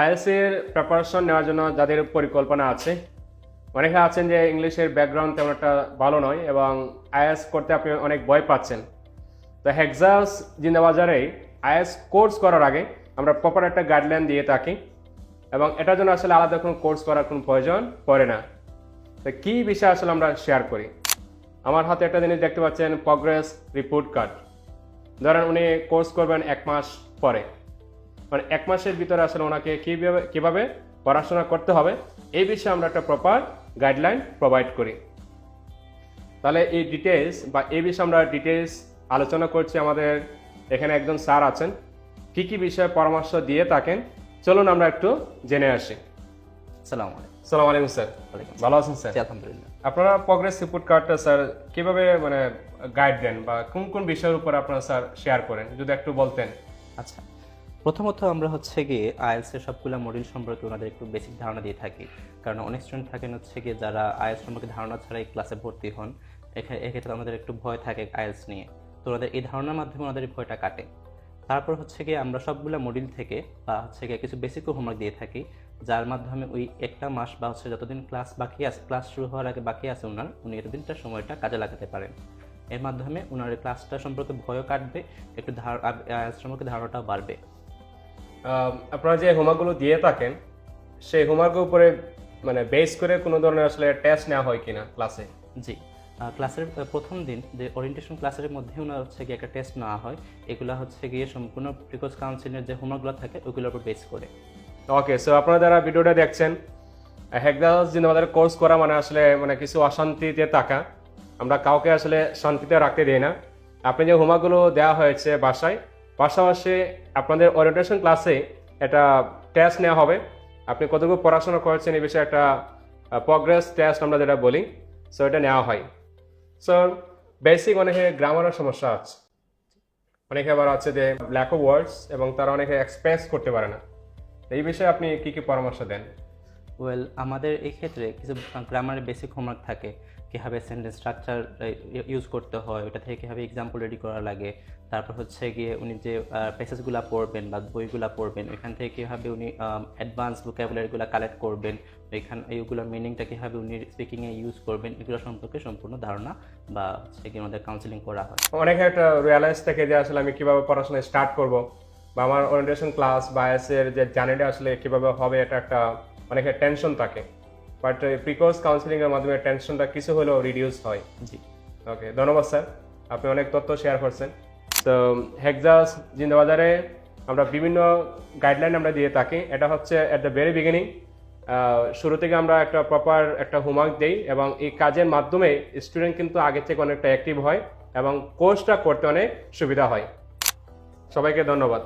আইএসের প্রিপারেশন নেওয়ার জন্য যাদের পরিকল্পনা আছে, অনেকে আছেন যে ইংলিশের ব্যাকগ্রাউন্ড তেমন একটা ভালো নয় এবং আইএস করতে আপনি অনেক ভয় পাচ্ছেন। তো হেক্সাস জিন্দাবাজারে আইএস কোর্স করার আগে আমরা প্রপার একটা গাইডলাইন দিয়ে থাকি এবং এটার জন্য আসলে আলাদা কোনো কোর্স করার কোনো প্রয়োজন পড়ে না। তো কী বিষয় আসলে আমরা শেয়ার করি? আমার হাতে একটা জিনিস দেখতে পাচ্ছেন প্রগ্রেস রিপোর্ট কার্ড ধরেন উনি কোর্স করবেন এক মাস পরে। মানে এক মাসের ভিতরে আসলে ওনাকে কীভাবে কীভাবে পড়াশোনা করতে হবে এই বিষয়ে আমরা একটা প্রপার গাইডলাইন প্রোভাইড করি। তাহলে এই ডিটেলস বা এই বিষয়ে আমরা ডিটেলস আলোচনা করছি আমাদের এখানে একজন স্যার আছেন। কি কি বিষয়ে পরামর্শ দিয়ে থাকেন? চলুন আমরা একটু জেনে আসি। সালাম আলাইকুম। সালাম আলাইকুম স্যার। ভালো আছেন স্যার? আলহামদুলিল্লাহ। আপনারা প্রগ্রেস রিপোর্ট কার্ডটা স্যার কীভাবে মানে গাইড দেন বা কোন কোন বিষয়ের উপর আপনারা স্যার শেয়ার করেন? যদি একটু বলতেন। আচ্ছা প্রথমত আমরা হচ্ছে গিয়ে আইএলস এর সবগুলো মডিউল সম্পর্কে ওনাদের একটু বেসিক ধারণা দিয়ে থাকি। কারণ অনেক স্টুডেন্ট থাকেন হচ্ছে গিয়ে যারা আইএলস সম্পর্কে ধারণা ছাড়াই ক্লাসে ভর্তি হন। এক্ষেত্রে আমাদের একটু ভয় থাকে আইএলস নিয়ে। তো ওনাদের এই ধারণার মাধ্যমে ওনাদের ভয়টা কাটে। তারপর হচ্ছে গিয়ে আমরা সবগুলো মডিউল থেকে বা হচ্ছে গিয়ে কিছু বেসিক হোমওয়ার্ক দিয়ে থাকি, যার মাধ্যমে ওই একটা মাস বা হচ্ছে যতদিন ক্লাস বাকি আছে ক্লাস শুরু হওয়ার আগে বাকি আছে ওনার, উনি এতদিনটা সময়টা কাজে লাগাতে পারেন। এর মাধ্যমে ওনার ক্লাসটা সম্পর্কে ভয়ও কাটবে, একটু ধার সম্পর্কে ধারণাটাও বাড়বে। আপনারা যে হোমওয়ার্কগুলো দিয়ে থাকেন সেই হোমওয়ার্কের উপরে মানে বেস করে কোনো ধরনের আসলে টেস্ট নেওয়া হয় কিনা ক্লাসে জি ক্লাসের প্রথম দিন যে ওরিয়েন্টেশন ক্লাসের মধ্যে ওনার হচ্ছে গিয়ে একটা টেস্ট নেওয়া হয়। এগুলো হচ্ছে গিয়ে সম্পূর্ণ প্রিকোজ কাউন্সিলের যে হোমওয়ার্কগুলো থাকে ওইগুলোর উপর বেস করে। ওকে সো আপনারা যারা ভিডিওটা দেখছেন হেকদাস আমাদের কোর্স করা মানে আসলে মানে কিছু অশান্তিতে থাকা। আমরা কাউকে আসলে শান্তিতে রাখতে দিই না। আপনি যে হোমওয়ার্কগুলো দেওয়া হয়েছে বাসায় পাশাপাশি আপনাদের ওরিয়েন্টেশন ক্লাসে একটা টেস্ট নেওয়া হবে। আপনি কতটুকু পড়াশোনা করেছেন এই বিষয়ে একটা প্রগ্রেস টেস্ট আমরা যেটা বলি সো এটা নেওয়া হয়। সো বেসিক অনেকে গ্রামারের সমস্যা আছে। অনেকে আবার আছে যে ল্যাক অফ ওয়ার্ডস এবং তারা অনেকে এক্সপ্রেস করতে পারে না। এই বিষয়ে আপনি কি কি পরামর্শ দেন? ওয়েল আমাদের এই ক্ষেত্রে কিছু গ্রামারের বেসিক হোমওয়ার্ক থাকে। কীভাবে সেন্টেন্স স্ট্রাকচার ইউজ করতে হয়, ওটা থেকে কীভাবে এক্সাম্পল রেডি করা লাগে। তারপর হচ্ছে গিয়ে উনি যে পেসেসগুলো পড়বেন বা বইগুলো পড়বেন, ওইখান থেকে কীভাবে উনি অ্যাডভান্স ভোকাবুলারিগুলো কালেক্ট করবেন, ওইখান, এইগুলোর মিনিংটা কীভাবে উনি স্পিকিংয়ে ইউজ করবেন, এগুলো সম্পর্কে সম্পূর্ণ ধারণা বা হচ্ছে গিয়ে আমাদের কাউন্সিলিং করা হয়। অনেকে একটা রিয়ালাইজ থেকে যে আসলে আমি কীভাবে পড়াশোনা স্টার্ট করব, বা আমার ওরিয়েন্টেশন ক্লাস বা এসের যে জার্নিটা আসলে কীভাবে হবে, এটা একটা অনেকে টেনশন থাকে। বাট প্রিকোজ কাউন্সিলিং এর মাধ্যমে টেনশনটা কিছু হলেও রিডিউস হয়। জি। ওকে ধন্যবাদ স্যার। আপনি অনেক তথ্য শেয়ার করছেন। তো হেক্সাস জিন্দাবাজারে আমরা বিভিন্ন গাইডলাইন আমরা দিয়ে থাকি। এটা হচ্ছে অ্যাট দ্য ভেরি বিগিনিং শুরু থেকে আমরা একটা প্রপার একটা হোমওয়ার্ক দিই এবং এই কাজের মাধ্যমে স্টুডেন্ট কিন্তু আগে থেকে অনেকটা অ্যাক্টিভ হয় এবং কোর্সটা করতে অনেক সুবিধা হয়। সবাইকে ধন্যবাদ।